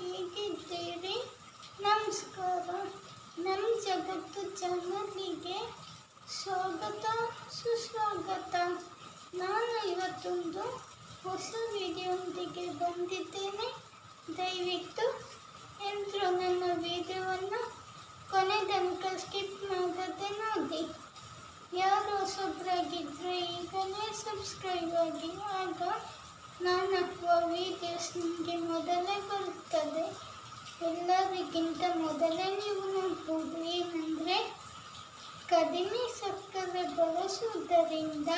ಹೇಗಿದ್ದೀರಿ ನಮಸ್ಕಾರ ನಮ್ಮ ಜಗತ್ತು ಚಾನಲಿಗೆ ಸ್ವಾಗತ, ಸುಸ್ವಾಗತ. ನಾನು ಇವತ್ತೊಂದು ಹೊಸ ವಿಡಿಯೋದೊಂದಿಗೆ ಬಂದಿದ್ದೇನೆ. ದಯವಿಟ್ಟು ಎಲ್ಲರೂ ನನ್ನ ವಿಡಿಯೋವನ್ನು ಕೊನೆ ತನಕ ಸ್ಕಿಪ್ ಮಾಡದೆ ನೋಡಿ. ಯಾರು ಹೊಸಬ್ರಾಗಿದ್ದರೆ ಈಗಲೇ ಸಬ್ಸ್ಕ್ರೈಬ್ ಆಗಿ, ಆಗ ನಾನು ಹಾಕುವ ವೀಡಿಯೋಸ್ ನಿಮಗೆ ಮೊದಲೇ ಬರುತ್ತದೆ ಎಲ್ಲರಿಗಿಂತ ಮೊದಲೇ ನೀವು ನೋಡ್ಬೋದು ಏನಂದರೆ ಕಡಿಮೆ ಸಕ್ಕರೆ ಬಳಸುವುದರಿಂದ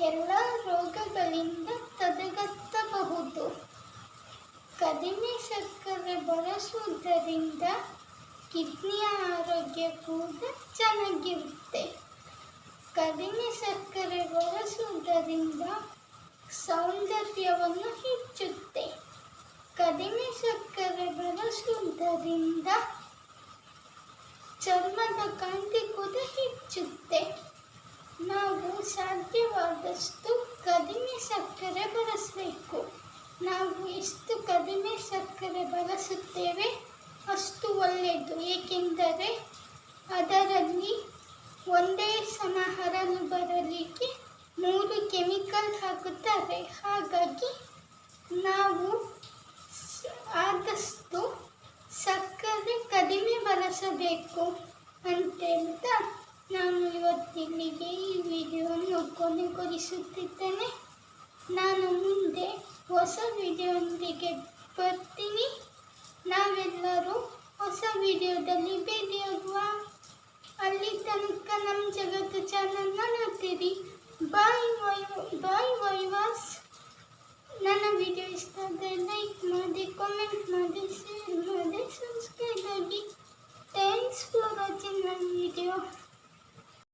ಎಲ್ಲ ರೋಗಗಳಿಂದ ತಡೆಗಟ್ಟಬಹುದು. ಕಡಿಮೆ ಸಕ್ಕರೆ ಬಳಸುವುದರಿಂದ ಕಿಡ್ನಿಯ ಆರೋಗ್ಯ ಕೂಡ ಚೆನ್ನಾಗಿರುತ್ತೆ. ಕಡಿಮೆ ಸಕ್ಕರೆ ಬಳಸುವುದರಿಂದ ಸೌಂದರ್ಯವನ್ನು ಹೆಚ್ಚುತ್ತೆ ಕಡಿಮೆ ಸಕ್ಕರೆ ಬಳಸುವುದರಿಂದ ಚರ್ಮದ ಕಾಂತಿ ಕೂಡ ಹೆಚ್ಚುತ್ತೆ ನಾವು ಸಾಧ್ಯವಾದಷ್ಟು ಕಡಿಮೆ ಸಕ್ಕರೆ ಬಳಸಬೇಕು. ನಾವು ಎಷ್ಟು ಕಡಿಮೆ ಸಕ್ಕರೆ ಬಳಸುತ್ತೇವೆ ಅಷ್ಟು ಒಳ್ಳೆಯದು. ಏಕೆಂದರೆ ಅದರಲ್ಲಿ ಒಂದೇ ಸಮ ಬರಲಿಕ್ಕೆ ಮೂರು ಕೆಮಿಕಲ್ ಹಾಕುತ್ತಾರೆ. ಹಾಗಾಗಿ ನಾವು ಸ- ಆದಷ್ಟು ಸಕ್ಕರೆ ಕಡಿಮೆ ಬಳಸಬೇಕು ಅಂತ ಹೇಳ್ತಾ ನಾನು ಇವತ್ತಿಲ್ಲಿಗೆ ಈ ವಿಡಿಯೋವನ್ನು ಕೊನೆಗೊಳಿಸುತ್ತಿದ್ದೇನೆ. ನಾನು ಮುಂದೆ ಹೊಸ ವಿಡಿಯೋದೊಂದಿಗೆ ಬರ್ತೀನಿ. ನಾವೆಲ್ಲರೂ ಹೊಸ ವಿಡಿಯೋದಲ್ಲಿ ಭೇಟಿಯಾಗುವ ಅಲ್ಲಿ ತನಕ ನಮ್ಮ ಜಗತ್ತು ಚಾನಲ್ನ ನೋಡ್ತೀರಿ. ಬಾಯ್ ವೈ, ಬಾಯ್ ವೈವಾಸ್ ನನ್ನ ವಿಡಿಯೋ ಇಷ್ಟ ಆದರೆ ಲೈಕ್ ಮಾಡಿ, ಕಾಮೆಂಟ್ ಮಾಡಿ, ಶೇರ್ ಮಾಡಿ, ಸಬ್ಸ್ಕ್ರೈಬ್ ಆಗಿ.